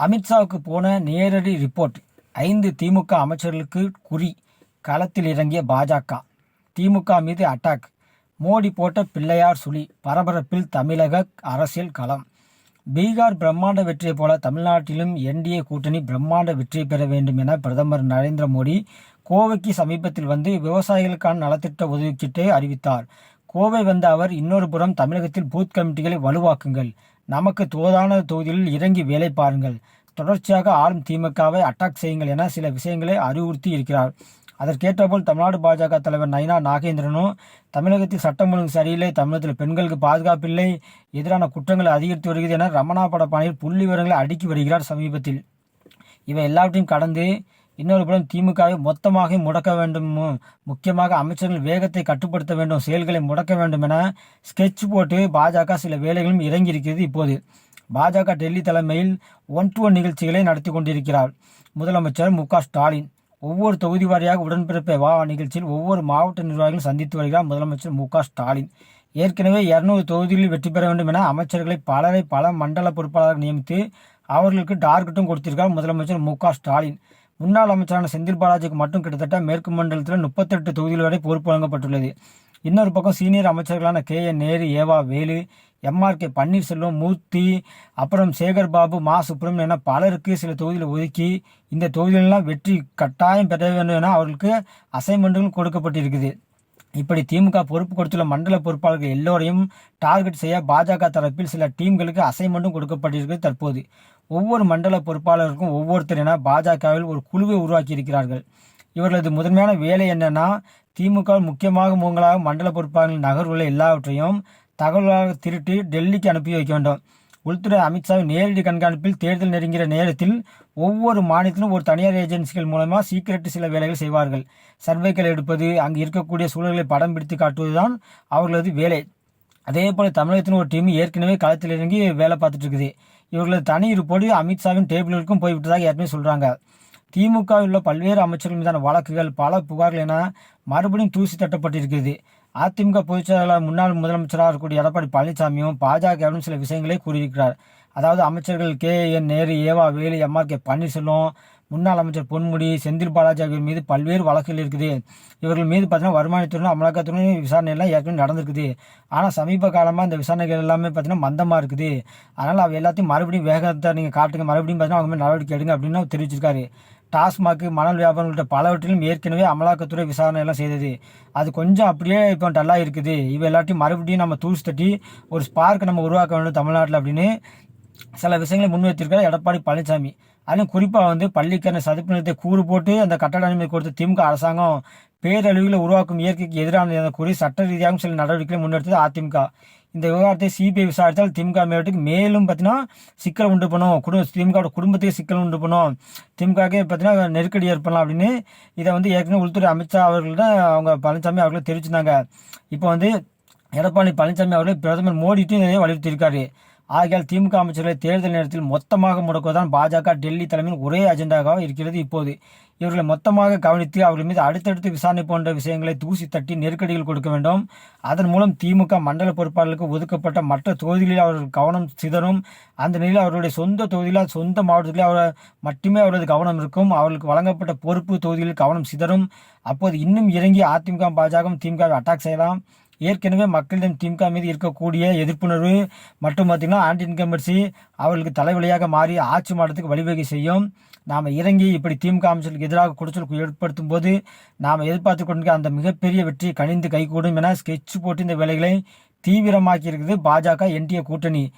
அமித்ஷாவுக்கு போன நேரடி ரிப்போர்ட். ஐந்து திமுக அமைச்சர்களுக்கு குறி. களத்தில் இறங்கிய பாஜக. திமுக மீது அட்டாக் மோடி போட்ட பிள்ளையார் சுழி. பரபரப்பில் தமிழக அரசியல் களம். பீகார் பிரம்மாண்ட வெற்றியைப் போல தமிழ்நாட்டிலும் என்டிஏ கூட்டணி பிரம்மாண்ட வெற்றி பெற வேண்டும் என பிரதமர் நரேந்திர மோடி கோவைக்கு சமீபத்தில் வந்து விவசாயிகளுக்கான நலத்திட்ட ஒதுக்கீட்டை அறிவித்தார். கோவை வந்த அவர் இன்னொரு புறம் தமிழகத்தில் பூத் கமிட்டிகளை வலுவாக்குங்கள். நமக்கு தோதான தொகுதியில் இறங்கி வேலை பாருங்கள். தொடர்ச்சியாக ஆளும் திமுகவை அட்டாக் செய்யுங்கள் என சில விஷயங்களை அறிவுறுத்தி இருக்கிறார். அதற்கேற்றபோல் தமிழ்நாடு பாஜக தலைவர் நயினா நாகேந்திரனும் தமிழகத்தில் சட்டம் ஒழுங்கு சரியில்லை தமிழகத்தில் பெண்களுக்கு பாதுகாப்பில்லை எதிரான குற்றங்கள் அதிகரித்து வருகிறது என ரமணா பட பாணியில் புள்ளி விவரங்களை அடுக்கி வருகிறார் சமீபத்தில். இவை எல்லாவற்றையும் கடந்து இன்னொரு புறம் திமுகவை மொத்தமாக முடக்க வேண்டும். முக்கியமாக அமைச்சர்கள் வேகத்தை கட்டுப்படுத்த வேண்டும் செயல்களை முடக்க வேண்டும் என ஸ்கெட்ச் போட்டு பாஜக சில வேலைகளும் இறங்கியிருக்கிறது இப்போது. பாஜக டெல்லி தலைமையில் ஒன் டு ஒன் நிகழ்ச்சிகளை நடத்தி கொண்டிருக்கிறார். முதலமைச்சர் மு ஸ்டாலின். ஒவ்வொரு தொகுதி வாரியாக உடன்பிறப்பை வா நிகழ்ச்சியில் ஒவ்வொரு மாவட்ட நிர்வாகிகளும் சந்தித்து வருகிறார் முதலமைச்சர் மு ஸ்டாலின். ஏற்கனவே இருநூறு தொகுதிகளில் வெற்றி பெற வேண்டும் என அமைச்சர்களை பலரை பல மண்டல பொறுப்பாளர்கள் நியமித்து அவர்களுக்கு டார்கெட்டும் கொடுத்திருக்கிறார் முதலமைச்சர் மு ஸ்டாலின். முன்னாள் அமைச்சரான செந்தில் பாலாஜிக்கு மட்டும் கிட்டத்தட்ட மேற்கு மண்டலத்தில் முப்பத்தெட்டு தொகுதிகள் வரை பொறுப்பு வழங்கப்பட்டுள்ளது. இன்னொரு பக்கம் senior அமைச்சர்களான K. N. Nehru E V Velu M R K. Panneerselvam Moorthy அப்புறம் சேகர் பாபு மா. சுப்பிரமணியன் என பலருக்கு சில தொகுதியில் ஒதுக்கி இந்த தொகுதிகளெல்லாம் வெற்றி கட்டாயம் பெற வேண்டும் என அவர்களுக்கு அசைன்மெண்ட்டுகள் கொடுக்கப்பட்டிருக்குது. இப்படி திமுக பொறுப்பு கொடுத்துள்ள மண்டல பொறுப்பாளர்கள் எல்லோரையும் டார்கெட் செய்ய பாஜக தரப்பில் சில டீம்களுக்கு அசைன்மெண்ட்டும் கொடுக்கப்பட்டிருக்கிறது தற்போது. ஒவ்வொரு மண்டல பொறுப்பாளருக்கும் ஒவ்வொருத்தர் என பாஜகவில் ஒரு குழுவை உருவாக்கி இருக்கிறார்கள். இவர்களது முதன்மையான வேலை என்னன்னா திமுக முக்கியமாக மூங்களாக மண்டல பொறுப்பாளர்கள் நகர்வுள்ள எல்லாவற்றையும் தகவலாக திருட்டி டெல்லிக்கு அனுப்பி வைக்க வேண்டும். உள்துறை அமித்ஷாவின் நேரடி கண்காணிப்பில் தேர்தல் நெருங்கிற நேரத்தில் ஒவ்வொரு மாநிலத்திலும் ஒரு தனியார் ஏஜென்சிகள் மூலமாக சீக்கிரட்டு சில வேலைகள் செய்வார்கள். சர்வேக்கள் எடுப்பது அங்கு இருக்கக்கூடிய சூழல்களை படம் பிடித்து காட்டுவதுதான் அவர்களது வேலை. அதே போல் தமிழகத்தின் ஒரு டீம் ஏற்கனவே களத்தில் இறங்கி வேலை பார்த்துட்டு இருக்குது. இவர்களது தனி இருப்போடு அமித்ஷாவின் டேபிளுக்கும் போய்விட்டதாக ஏற்கனவே சொல்கிறாங்க திமுகவில் உள்ள பல்வேறு அமைச்சர்கள் மீதான வழக்குகள் பல புகார்கள் என மறுபடியும் தூசி தட்டப்பட்டிருக்கிறது. அதிமுக பொதுச்செயலாளர் முன்னாள் முதலமைச்சராக இருக்கக்கூடிய எடப்பாடி பழனிசாமியும் பாஜகவும் சில விஷயங்களை கூறியிருக்கிறார். அதாவது அமைச்சர்கள் கே. என். நேரு ஏவா வேலு எம்ஆர் கே. பன்னீர்செல்வம் முன்னாள் அமைச்சர் பொன்முடி செந்தில் பாலாஜி ஆகியோர் மீது பல்வேறு வழக்குகள் இருக்குது. இவர்கள் மீது பார்த்தீங்கன்னா வருமானத்துறையும் அமலாக்கத்துறையும் விசாரணைகள்லாம் ஏற்கனவே நடந்திருக்குது. ஆனால் சமீப காலமாக இந்த விசாரணைகள் எல்லாமே பார்த்தீங்கன்னா மந்தமாக இருக்குது. அதனால் அவ எல்லாத்தையும் மறுபடியும் வேகத்தை நீங்கள் காட்டுங்க. மறுபடியும் பார்த்தீங்கன்னா அவங்க மேலே நடவடிக்கை எடுங்க அப்படின்னு தெரிவிச்சிருக்காரு. டாஸ்மாக் மணல் வியாபாரம் உள்ளிட்ட பலவற்றிலும் ஏற்கனவே அமலாக்கத்துறை விசாரணை எல்லாம் செய்தது. அது கொஞ்சம் அப்படியே இப்போ டல்லாக இருக்குது இவ எல்லாத்தையும் மறுபடியும் நம்ம தூசி தட்டி ஒரு ஸ்பார்க் நம்ம உருவாக்க வேண்டும் தமிழ்நாட்டில் அப்படின்னு சில விஷயங்களை முன்வைத்திருக்கார் எடப்பாடி பழனிசாமி. அதுவும் குறிப்பாக வந்து பள்ளிக்கரண சதுப்பு நிலத்தை கூறு போட்டு அந்த கட்டட அனுமதி கொடுத்த திமுக அரசாங்கம் பேரழிவுகளை உருவாக்கும் இயற்கைக்கு எதிரான கூறி சட்ட ரீதியாகவும் சில நடவடிக்கைகளை முன்னெடுத்தது அதிமுக. இந்த விவகாரத்தை சிபிஐ விசாரித்தால் திமுக மேலிட்டுக்கு மேலும் பார்த்தீங்கன்னா சிக்கல் உண்டு பண்ணும். குடும்ப திமுகவோட குடும்பத்துக்கு சிக்கல் உண்டு பண்ணும். திமுகவே பார்த்தீங்கன்னா நெருக்கடி ஏற்படலாம் அப்படின்னு இதை வந்து ஏற்கனவே உள்துறை அமித்ஷா அவர்கள்ட்ட அவங்க பழனிசாமி அவர்கள் தெரிவிச்சிருந்தாங்க. இப்போ வந்து எடப்பாடி பழனிசாமி அவர்கள் பிரதமர் மோடிட்டும் இதை வலியுறுத்தியிருக்காரு. ஆகையால் திமுக அமைச்சர்களை தேர்தல் நேரத்தில் மொத்தமாக முடக்குவதுதான் பாஜக டெல்லி தலைமையில் ஒரே அஜெண்டாவாக இருக்கிறது இப்போது. இவர்களை மொத்தமாக கவனித்து அவர்கள் மீது அடுத்தடுத்து விசாரணை போன்ற விஷயங்களை தூசி தட்டி நெருக்கடிகள் கொடுக்க வேண்டும். அதன் மூலம் திமுக மண்டல பொறுப்பாளர்களுக்கு ஒதுக்கப்பட்ட மற்ற தொகுதிகளில் அவர்கள் கவனம் சிதறும். அந்த நிலையில் அவர்களுடைய சொந்த தொகுதியில் சொந்த மாவட்டத்தில் அவர் மட்டுமே அவரது கவனம் இருக்கும். அவர்களுக்கு வழங்கப்பட்ட பொறுப்பு தொகுதிகளில் கவனம் சிதறும். அப்போது இன்னும் இறங்கி அதிமுக பாஜக திமுகவை அட்டாக் செய்யலாம். ஏற்கனவே மக்களிடம் திமுக மீது இருக்கக்கூடிய எதிர்ப்புணர்வு மற்றும் பார்த்திங்கன்னா ஆன்டி இன்கம்பன்சி அவர்களுக்கு தலைவலியாக மாறி ஆட்சி மாற்றத்துக்கு வழிவகை செய்யும். நாம் இறங்கி இப்படி திமுக அமைச்சர்களுக்கு எதிராக குடிச்சல் ஏற்படுத்தும் போது நாம் எதிர்பார்த்து கொண்டு அந்த மிகப்பெரிய வெற்றி கணிந்து கைகூடும் என ஸ்கெட்ச் போட்டு இந்த வேலைகளை தீவிரமாக்கி இருக்குது பாஜக என்டிஏ கூட்டணி.